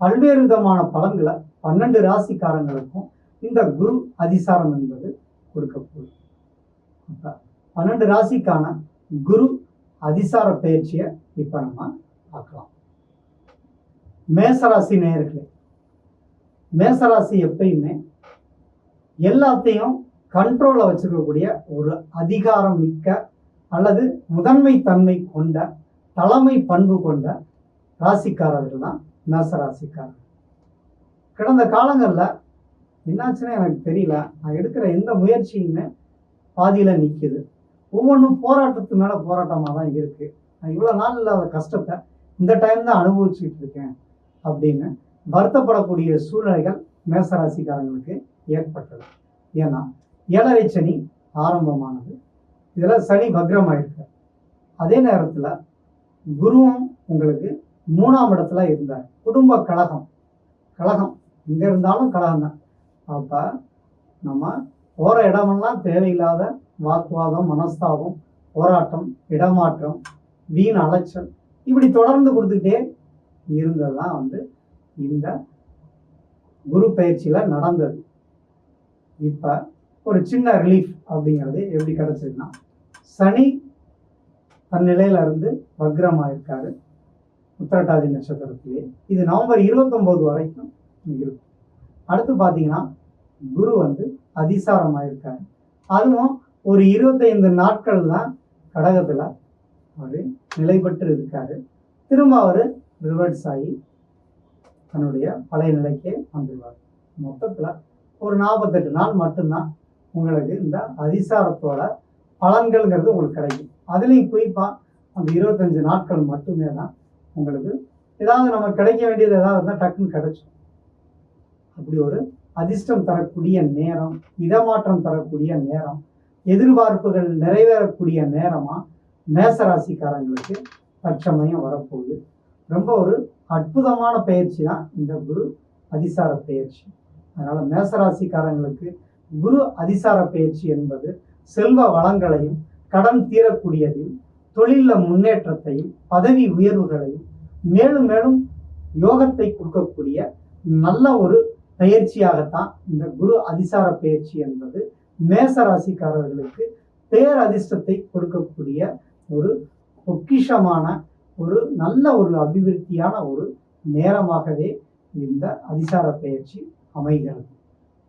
பல்வேறு விதமான பலன்களை பன்னெண்டு ராசிக்காரங்களுக்கும் இந்த குரு அதிசாரம் என்பது கொடுக்கக்கூடும். பன்னெண்டு ராசிக்கான குரு அதிசார பயிற்சியை இப்ப நம்ம பார்க்கலாம். மேசராசி நேயர்களே மேசராசி எப்பயுமே எல்லாத்தையும் கண்ட்ரோலில் வச்சுக்கக்கூடிய ஒரு அதிகாரம் மிக்க அல்லது முதன்மை தன்மை கொண்ட தலைமை பண்பு கொண்ட ராசிக்காரர்கள் தான் மேசராசிக்காரன் கடந்த காலங்களில் என்னாச்சுன்னு எனக்கு தெரியல. நான் எடுக்கிற எந்த முயற்சியுமே பாதியில் நிற்குது ஒவ்வொன்றும் போராட்டத்து மேலே போராட்டமாக தான் இருக்குது நான் இவ்வளோ நாள் இல்லாத கஷ்டத்தை இந்த டைம் தான் அனுபவிச்சுட்டு இருக்கேன் அப்படின்னு வருத்தப்படக்கூடிய சூழ்நிலைகள் மேசராசிக்காரங்களுக்கு ஏற்பட்டது. ஏன்னா ஏழரை சனி ஆரம்பமானது. இதில் சனி பக்ரமாயிருக்கு அதே நேரத்தில் குருவும் உங்களுக்கு மூணாம் இடத்துல இருந்தார் குடும்ப கழகம். கழகம். எங்கே இருந்தாலும் கழகம் தான். அப்போ நம்ம போகிற இடமெல்லாம் தேவையில்லாத வாக்குவாதம் மனஸ்தாபம் போராட்டம் இடமாற்றம் வீண் அலைச்சல் இப்படி தொடர்ந்து கொடுத்துக்கிட்டே இருந்தது தான் வந்து இந்த குரு பயிற்சியில் நடந்தது. இப்போ ஒரு சின்ன ரிலீஃப் அப்படிங்கிறது எப்படி கிடச்சிதுன்னா சனி தன் நிலையில இருந்து வக்ரமாக இருக்காரு உத்திரட்டாதி நட்சத்திரத்திலே. இது நவம்பர் இருபத்தொம்போது வரைக்கும் இருக்கும். அடுத்து பார்த்தீங்கன்னா குரு வந்து அதிசாரமாக இருக்காரு அதுவும் ஒரு இருபத்தைந்து நாட்கள் தான் கடகத்தில் அவர் நிலை பெற்று இருக்காரு. திரும்ப அவர் ரிவர்ட்ஸ் ஆகி தன்னுடைய பழைய நிலைக்கே வந்துடுவார் மொத்தத்தில் ஒரு நாற்பத்தெட்டு நாள் மட்டும்தான் உங்களுக்கு இந்த அதிசாரத்தோட பலன்கள்ங்கிறது உங்களுக்கு கிடைக்கும். அதுலேயும் குறிப்பாக அந்த இருபத்தஞ்சு நாட்கள் மட்டுமே தான் உங்களுக்கு ஏதாவது நமக்கு கிடைக்க வேண்டியது ஏதாவது இருந்தால் டக்குன்னு கிடைக்கும் அப்படி ஒரு அதிர்ஷ்டம் தரக்கூடிய நேரம் இடமாற்றம் தரக்கூடிய நேரம் எதிர்பார்ப்புகள் நிறைவேறக்கூடிய நேரமா மேசராசிக்காரங்களுக்கு தற்சமயம் வரப்போகுது. ரொம்ப ஒரு அற்புதமான பயிற்சி தான் இந்த குரு அதிசார பயிற்சி. அதனால் மேசராசிக்காரங்களுக்கு குரு அதிசார பயிற்சி என்பது செல்வ வளங்களையும் கடன் தீரக்கூடியதையும் தொழிலில் முன்னேற்றத்தையும் பதவி உயர்வுகளையும் மேலும் மேலும் யோகத்தை கொடுக்கக்கூடிய நல்ல ஒரு பயிற்சியாகத்தான் இந்த குரு அதிசார பயிற்சி என்பது மேச ராசிக்காரர்களுக்கு பேரதிர்ஷ்டத்தை கொடுக்கக்கூடிய ஒரு பொக்கிஷமான ஒரு நல்ல ஒரு அபிவிருத்தியான ஒரு நேரமாகவே இந்த அதிசார பயிற்சி அமைகிறது.